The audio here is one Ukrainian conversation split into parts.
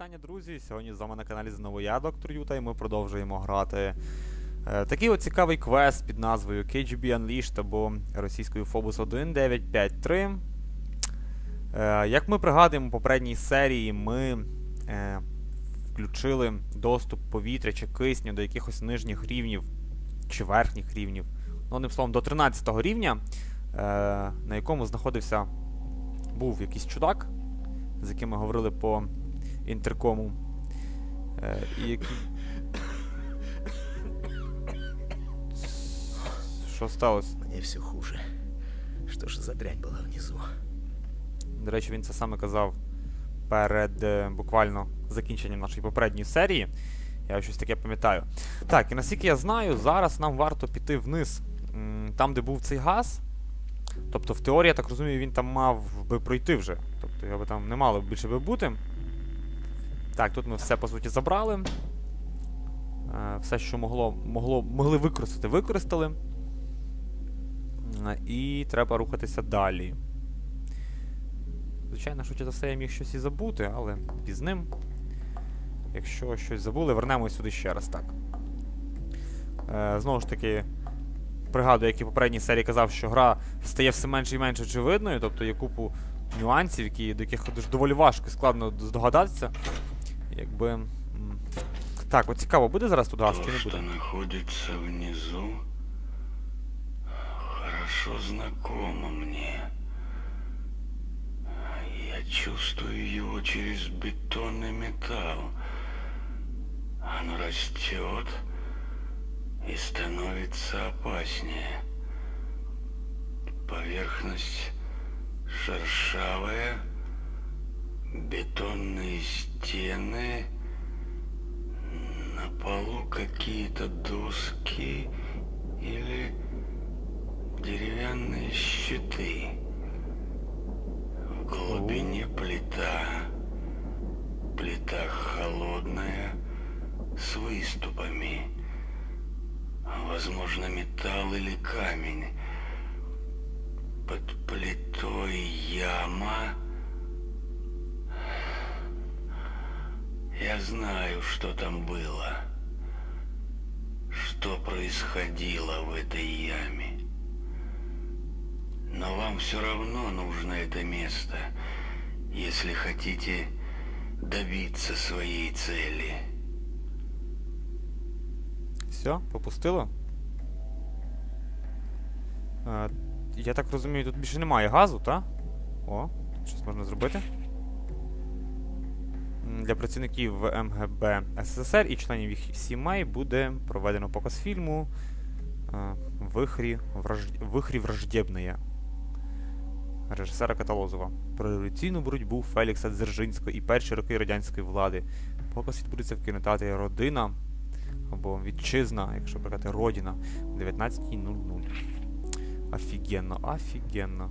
вітання, друзі! Сьогодні з вами на каналі знову я, доктор Юта, і ми продовжуємо грати е, такий от цікавий квест під назвою KGB Unleashed або російською Phobos 1953. Е, як ми пригадуємо в попередній серії, ми е, включили доступ повітря чи кисню до якихось нижніх рівнів чи верхніх рівнів. Ну, одним словом, до 13 рівня, е, на якому знаходився був якийсь чудак, з яким ми говорили по інтеркому. Е, і який... Що сталося? Мне все хуже. Что же за дрянь была внизу? До речі, він це саме казав перед е, буквально закінченням нашої попередньої серії. Я щось таке пам'ятаю. Так, і наскільки я знаю, зараз нам варто піти вниз, там, де був цей газ. Тобто, в теорії, я так розумію, він там мав би пройти вже. Тобто його би там не мало більше би бути. Так, тут ми все по суті забрали. Е, Все, що могло, могло, могли використати, використали. Е, І треба рухатися далі. Звичайно, швидше за все, я міг щось і забути, але пізним. Якщо щось забули, вернемось сюди ще раз так. Е, знову ж таки, пригадую, як і в попередній серії казав, що гра стає все менше і менш очевидною, тобто є купу нюансів, які, до яких доволі важко і складно здогадатися. Якби. Так, от цікаво, буде зараз тут газ чи не буде? находится внизу, хорошо знакомо мне. Я чувствую его через бетонный металл. Оно растет и становится опаснее. Поверхность шершавая, бетонные стены... На полу какие-то доски или деревянные щиты. В глубине плита. Плита холодная, с выступами. Возможно, металл или камень. Под плитой яма. Я знаю, что там было. Что происходило в этой яме. Но вам все равно нужно это место, если хотите добиться своей цели. Все, попустило? Е, я так розумію, тут більше немає газу, та? О, тут щось можна зробити. Для працівників МГБ СССР і членів їх сімей буде проведено показ фільму е, Вихрі, враж... Вихрі враждебної режисера Каталозова про революційну боротьбу Фелікса Дзержинського і перші роки радянської влади. Показ відбудеться в кінотеатрі Родина або Вітчизна, якщо брати Родіна, о 19.00. Офігенно, офігенно.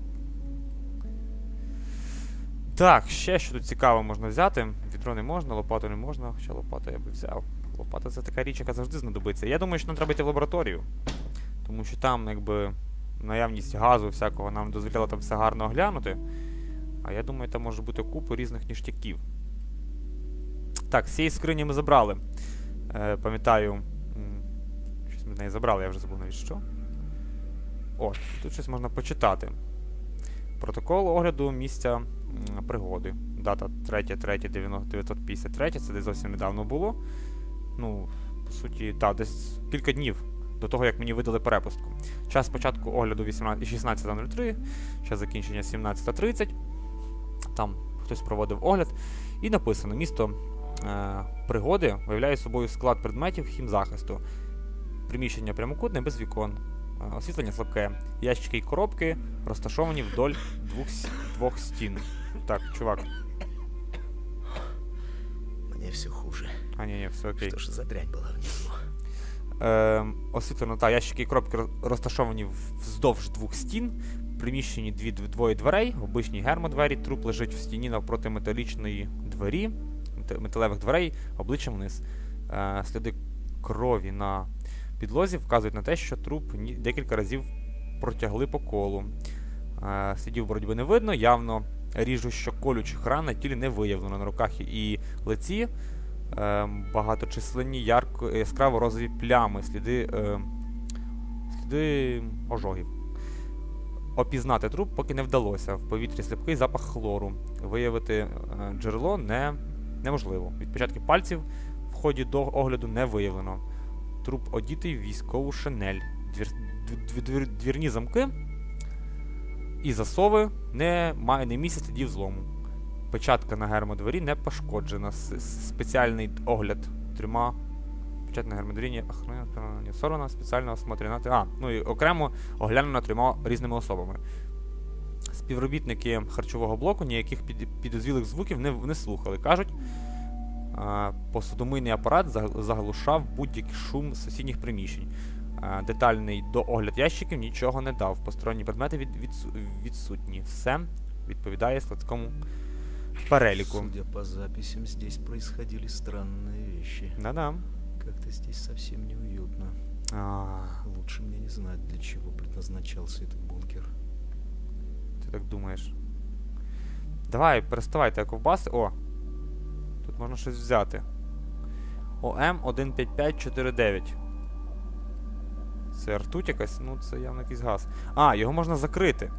Так, ще що тут цікаво можна взяти. Відро не можна, лопату не можна, хоча лопату я би взяв. Лопата це така річ, яка завжди знадобиться. Я думаю, що нам треба йти в лабораторію. Тому що там, якби, наявність газу всякого нам дозволяла там все гарно оглянути. А я думаю, там може бути купа різних ніштяків. Так, з цієї скрині ми забрали. Е, пам'ятаю. Щось ми з неї забрали, я вже забув навіть що. О, тут щось можна почитати. Протокол огляду місця пригоди. Дата 3-3-1953, це десь зовсім недавно було. Ну, по суті, так, десь кілька днів до того, як мені видали перепустку. Час початку огляду 18 16.03, час закінчення 17.30. Там хтось проводив огляд. І написано: місто е, пригоди виявляє собою склад предметів хімзахисту. Приміщення прямокутне без вікон. Е, Освітлення слабке. Ящики і коробки розташовані вдоль двох, двох стін. Так, чувак. Мне все хуже. А, ні, ні, все окей. Что же за дрянь была внизу? Е, освітлено, та, ящики і коробки розташовані вздовж двох стін. В приміщенні дві, дв- двоє дверей, обичні гермодвері, труп лежить в стіні навпроти металічної двері, металевих дверей, обличчям вниз. Е, сліди крові на підлозі вказують на те, що труп декілька разів протягли по колу. Е, слідів боротьби не видно, явно ріжущо колючих ран на тілі не виявлено. На руках і лиці е, багаточисленні ярко, яскраво розові плями, сліди, е, сліди ожогів. Опізнати труп поки не вдалося. В повітрі сліпкий запах хлору. Виявити е, джерело не, неможливо. Відпечатки пальців в ході до огляду не виявлено. Труп одітий в військову шинель. Двір, двір, двір, двірні замки і засови не має не місця слідів злому. Печатка на гермодвері не пошкоджена. С- с- Спеціальний огляд трьома. Печатка на гермодвері охорона не сорвана, спеціально осмотрена. А, ну і окремо оглянена трьома різними особами. Співробітники харчового блоку ніяких під, підозрілих звуків не, не слухали. Кажуть, посудомийний апарат заглушав будь-який шум сусідніх приміщень. А, детальний доогляд ящиків нічого не дав. Посторонні предмети від, відсу- відсутні. Все відповідає складському переліку. Судя по записям, здесь происходили странные вещи. Да-да. Как-то здесь совсем неуютно. А, Лучше мне не знать, для чего предназначался этот бункер. ти так думаєш. Давай, переставайте ковбаси. О! Тут можна щось взяти. ОМ 15549. Це ртуть якась? Ну, це явно якийсь газ. А, його можна закрити.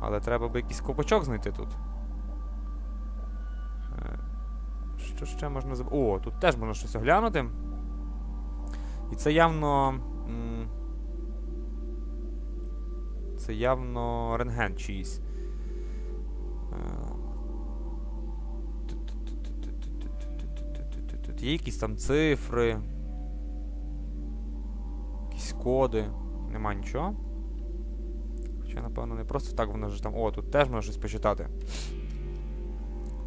Але треба би якийсь ковпачок знайти тут. Е, Що ще можна заб... О, тут теж можна щось оглянути. І це явно. Це явно рентген чиїсь. Е, Є якісь там цифри. Коди. Нема нічого. Хоча, напевно, не просто так воно ж там. О, тут теж можна щось почитати.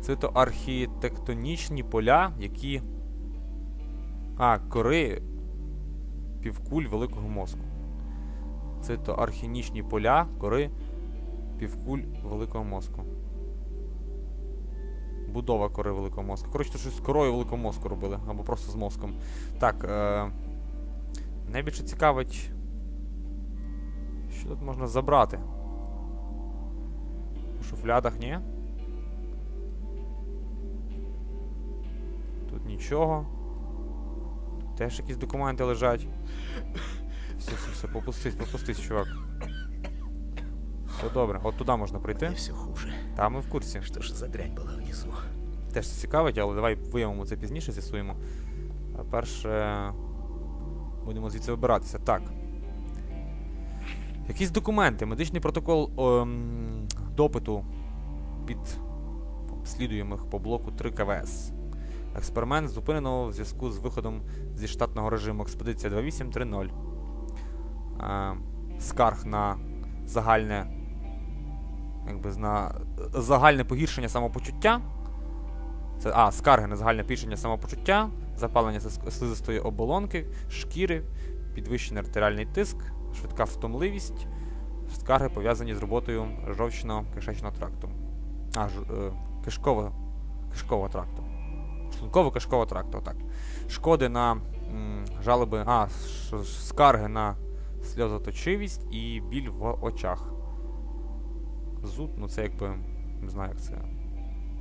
Це то архітектонічні поля, які. А, кори півкуль великого мозку. Це то архінічні поля кори півкуль великого мозку. Будова кори великого мозку. Коротше, то щось з корою великого мозку робили, або просто з мозком. Так, е- найбільше цікавить. Що тут можна забрати? У шуфлядах, ні? Тут нічого. Тут теж якісь документи лежать. Все, все, все, попустись, попустись, чувак. Все добре, от туди можна пройти. Мне все хуже. Там ми в курсі. Что же за дрянь была внизу? Теж це цікавить, але давай виявимо це пізніше, з'ясуємо. А перше. Будемо звідси вибиратися. Так. Якісь документи, медичний протокол ем, допиту під слідуємих по блоку 3 КВС. Експеримент зупинено в зв'язку з виходом зі штатного режиму Експедиція 2830. Е, скарг на загальне. Якби на загальне погіршення самопочуття. Це, а, скарги на загальне погіршення самопочуття, запалення слизистої оболонки, шкіри, підвищений артеріальний тиск, швидка втомливість, скарги пов'язані з роботою жовчно-кишечного тракту. А, ж, е, кишково, кишкового тракту. Шлунково-кишкового тракту, так. Шкоди на м, жалоби. А, ш- скарги на сльозоточивість і біль в очах. Зуд, ну це якби. Не знаю, як це.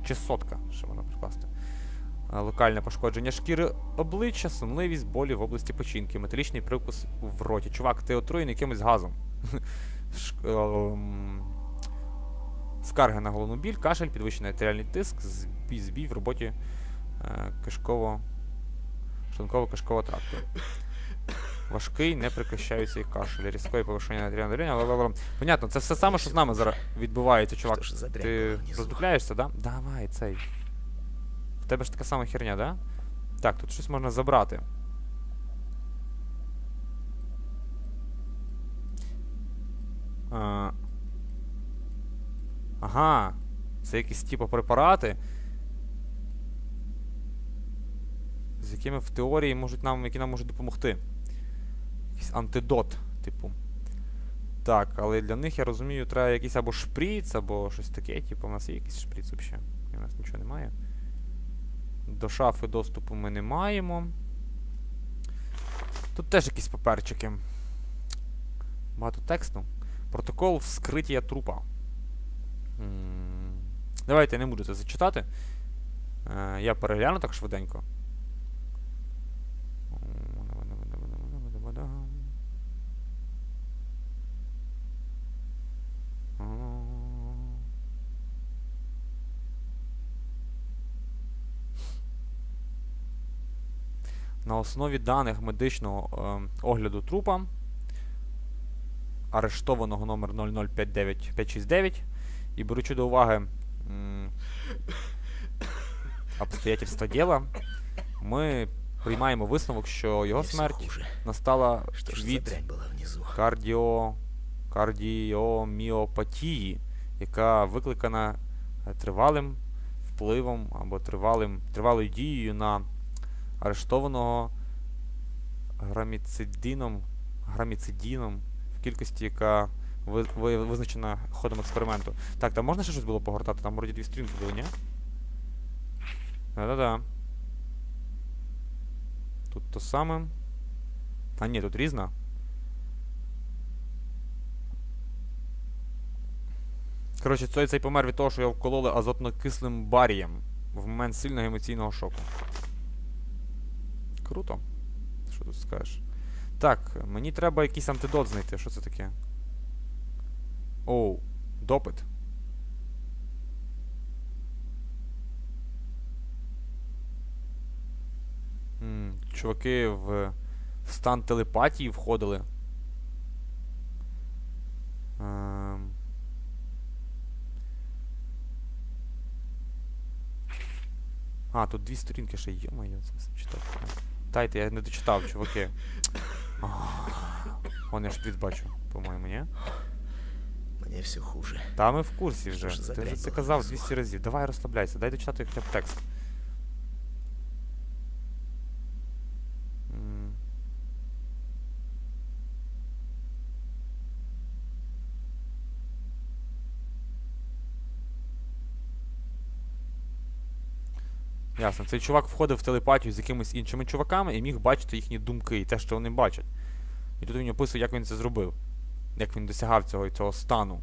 Чесотка, що вона прикласти. Е, Локальне пошкодження шкіри обличчя, сумливість, болі в області печінки, металічний привкус в роті. Чувак, ти отруєний якимось газом. Ем, Скарги на головну біль, кашель, підвищений артеріальний тиск, збій, збій в роботі е, кишково шлунково-кишкового тракту. Важкий, не прекращається і кашель, різкої повишення артеріального ла-ла-ла. Понятно, це все саме, що з нами зараз відбувається, чувак. Ти роздупляєшся, да? Давай, цей. Тебе ж така сама херня, да? Так, тут щось можна забрати. А... Ага. Це якісь типу препарати. З якими в теорії можуть нам, які нам можуть допомогти. Якийсь антидот, типу. Так, але для них, я розумію, треба якийсь або шприц, або щось таке. Типу, у нас є якийсь шприц взагалі. У нас нічого немає. До шафи доступу ми не маємо. Тут теж якісь паперчики. Багато тексту. Протокол вскриття трупа. Давайте я не буду це зачитати. Е, я перегляну так швиденько. На основі даних медичного е, огляду трупа, арештованого номер 0059569, і беручи до уваги обстоятельства діла, ми приймаємо висновок, що його смерть настала від кардіо... кардіоміопатії, яка викликана тривалим впливом або тривалим, тривалою дією на арештованого граміцидином, граміцидіном в кількості, яка ви, ви- визначена ходом експерименту. Так, там можна ще щось було погортати? Там вроді дві сторінки були, ні? Да-да-да. Тут то саме. А ні, тут різна. Коротше, цей, цей помер від того, що його вкололи азотно-кислим барієм в момент сильного емоційного шоку. Круто. Що тут скажеш? Так, мені треба якийсь антидот знайти. Що це таке? Оу, допит. Чуваки в стан телепатії входили. Ем. А, тут дві сторінки ще, йо-моє, це все читав. Дайте, я не дочитав, чуваки. Вон я шприц бачу, по-моєму, ні? Мне все хуже. Та ми в курсі вже. Ж Ти вже це казав 200 разів. Давай розслабляйся, дай дочитати хоча б текст. М. Ясно. Цей чувак входив в телепатію з якимись іншими чуваками і міг бачити їхні думки і те, що вони бачать. І тут він описує, як він це зробив. Як він досягав цього, цього стану.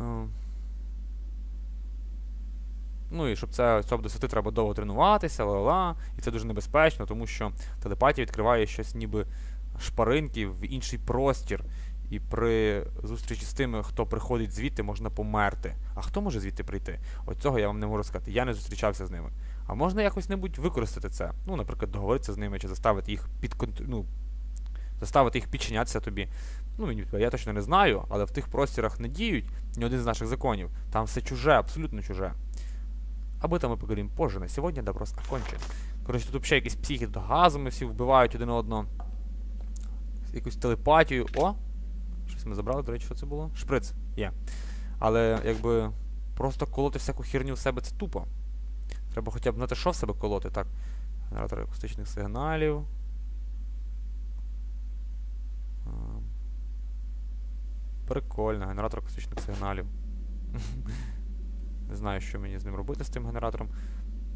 Е. Ну і щоб це щоб досягти, треба довго тренуватися, ла-ла. І це дуже небезпечно, тому що телепатія відкриває щось ніби шпаринки в інший простір. І при зустрічі з тими, хто приходить звідти, можна померти. А хто може звідти прийти? От цього я вам не можу сказати. Я не зустрічався з ними. А можна якось небудь використати це. Ну, наприклад, договоритися з ними чи заставити їх під ну, заставити їх підчинятися тобі. Ну, я точно не знаю, але в тих простірах не діють ні один з наших законів. Там все чуже, абсолютно чуже. Об этом мы поговорим позже. На сегодня допрос окончен. Коротше, тут взагалі якісь психи газами всі вбивають один одного. Якусь телепатію. О! Щось ми забрали, до речі, що це було? Шприц. Є. Але якби просто колоти всяку херню в себе це тупо. Треба хоча б знати, що в себе колоти. Так. Генератор акустичних сигналів. Прикольно, генератор акустичних сигналів. Не знаю, що мені з ним робити з тим генератором.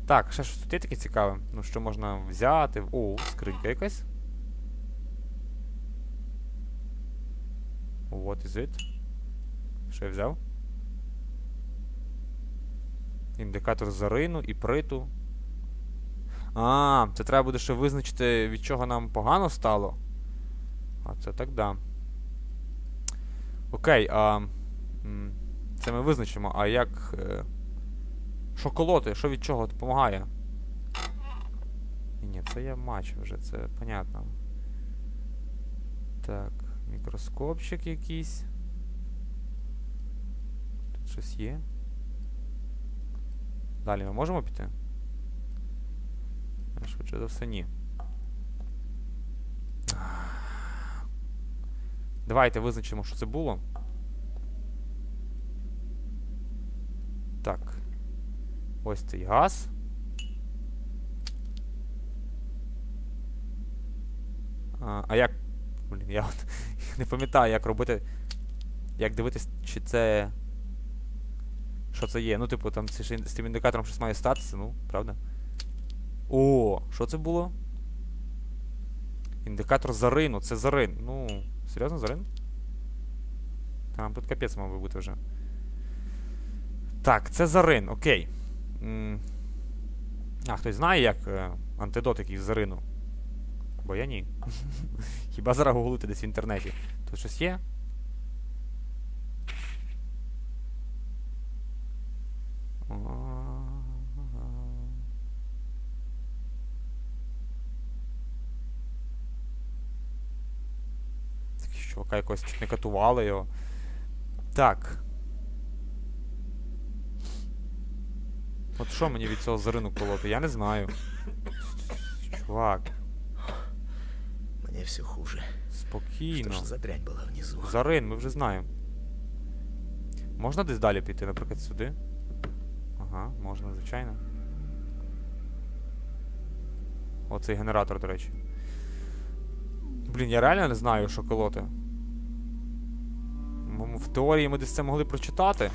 Так, ще щось тут є таке цікаве. Ну, що можна взяти. О, скринька якась. What is it? Що я взяв? Індикатор зарину і приту. А, це треба буде ще визначити, від чого нам погано стало. А це так да. Окей, а. Це ми визначимо, а як. е, Що колоти? Що від чого допомагає? Ні, це я матч вже, це понятно. Так, мікроскопчик якийсь. Тут щось є. Далі ми можемо піти? Швидше за все, ні. Давайте визначимо, що це було. Так. Ось цей газ. А, а як. Блін, я от не пам'ятаю, як робити. Як дивитись, чи це. Що це є? Ну, типу, там з тим індикатором щось має статися, ну, правда? О, що це було? Індикатор зарину, це зарин. Ну, серйозно, зарин? Там тут капець мав би бути вже. Так, це Зарин, окей. М, А, хтось знає, як е, антидот якийсь Зарину? Бо я ні. Хіба зараз гуглити десь в інтернеті. Тут щось є? Так, чувака якось не катували його. Так. От що мені від цього зарину колоти? Я не знаю. Чувак, Мне все хуже. спокійно. Что ж за дрянь была внизу? Зарин, ми вже знаємо. Можна десь далі піти, наприклад, сюди? Ага, можна, звичайно. Оцей генератор, до речі. Блін, я реально не знаю, що колоти. В теорії ми десь це могли прочитати.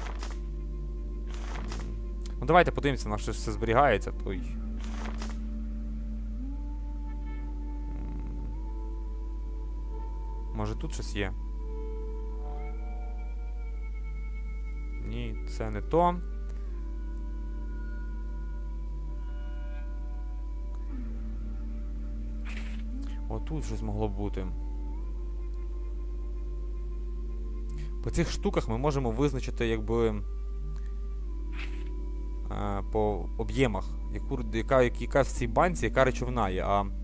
Ну давайте подивимося, на що все зберігається, той. Може тут щось є? Ні, це не то. Отут щось могло бути. По цих штуках ми можемо визначити, якби. е, По об'ємах, яка, яка в цій банці, яка речовина є, а.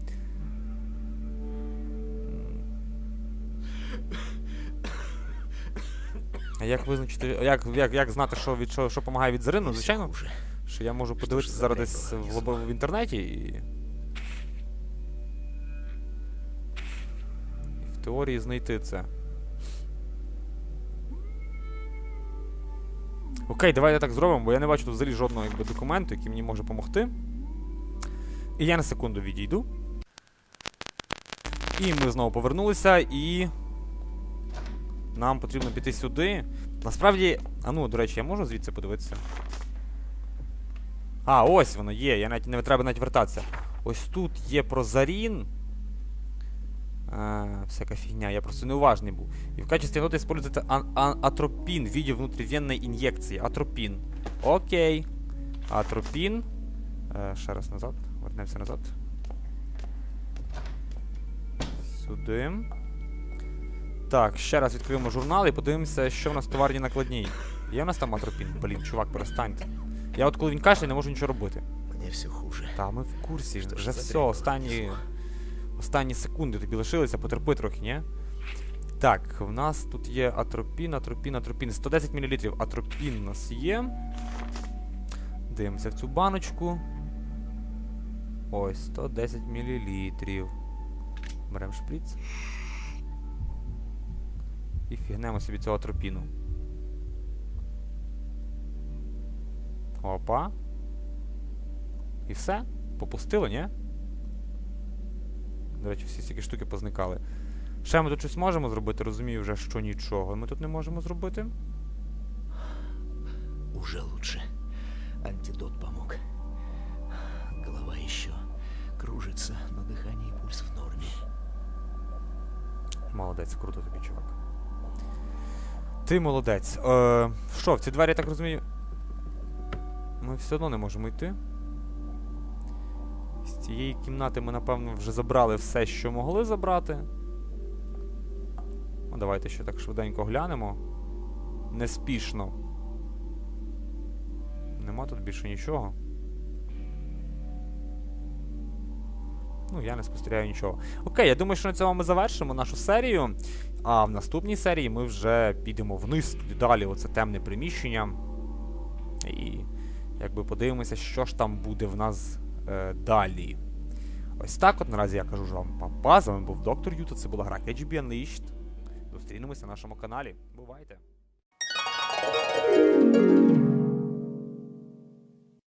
А як визначити. Як, як, як знати, що від що, що допомагає від всё Звичайно, що я можу подивитися зараз десь в, в інтернеті і. і в теорії знайти це. Окей, давайте так зробимо, бо я не бачу тут взагалі жодного якби, документу, який мені може допомогти. І я на секунду відійду. І ми знову повернулися, і. Нам потрібно піти сюди. Насправді, а ну, до речі, я можу звідси подивитися? А, ось воно є, я навіть не треба навіть вертатися. Ось тут є прозарін. А, всяка фігня, я просто неуважний був. І в качестві ноти используется а- а- атропин в виде внутривенной инъекции. Атропин. Окей. Атропин. Е, ще раз назад. Вернемося назад. Сюди. Так, ще раз відкриємо журнал і подивимося, що в нас в товарній накладній. Є в нас там атропін? Блін, чувак, перестаньте. Я от коли він кашляє, не можу нічого робити. Мне все хуже. Та ми в курсі, Що вже все, останні, останні секунди тобі лишилися, потерпи трохи, ні? Так, в нас тут є атропін, атропін, атропін. 110 мл атропін у нас є. Дивимося в цю баночку. Ось, 110 мл. Беремо шприц. І фігнемо собі цього атропіну. Опа. І все? Попустило, ні? До речі, всі ці штуки позникали. Ще ми тут щось можемо зробити, розумію вже, що нічого ми тут не можемо зробити. Уже лучше. Антидот помог. Голова еще кружится, но дыхание и пульс в норме. Молодець, круто тобі, чувак. Ти молодець. Е, що, в ці двері, я так розумію. Ми все одно не можемо йти. З цієї кімнати ми, напевно, вже забрали все, що могли забрати. Ну, давайте ще так швиденько глянемо. Неспішно. Нема тут більше нічого. Ну, я не спостерігаю нічого. Окей, я думаю, що на цьому ми завершимо нашу серію. А в наступній серії ми вже підемо вниз, туди далі, оце темне приміщення. І якби подивимося, що ж там буде в нас е, далі. Ось так от наразі я кажу ж вам папа. З вами був доктор Юта, це була гра KGB Unleashed. Зустрінемося на нашому каналі. Бувайте!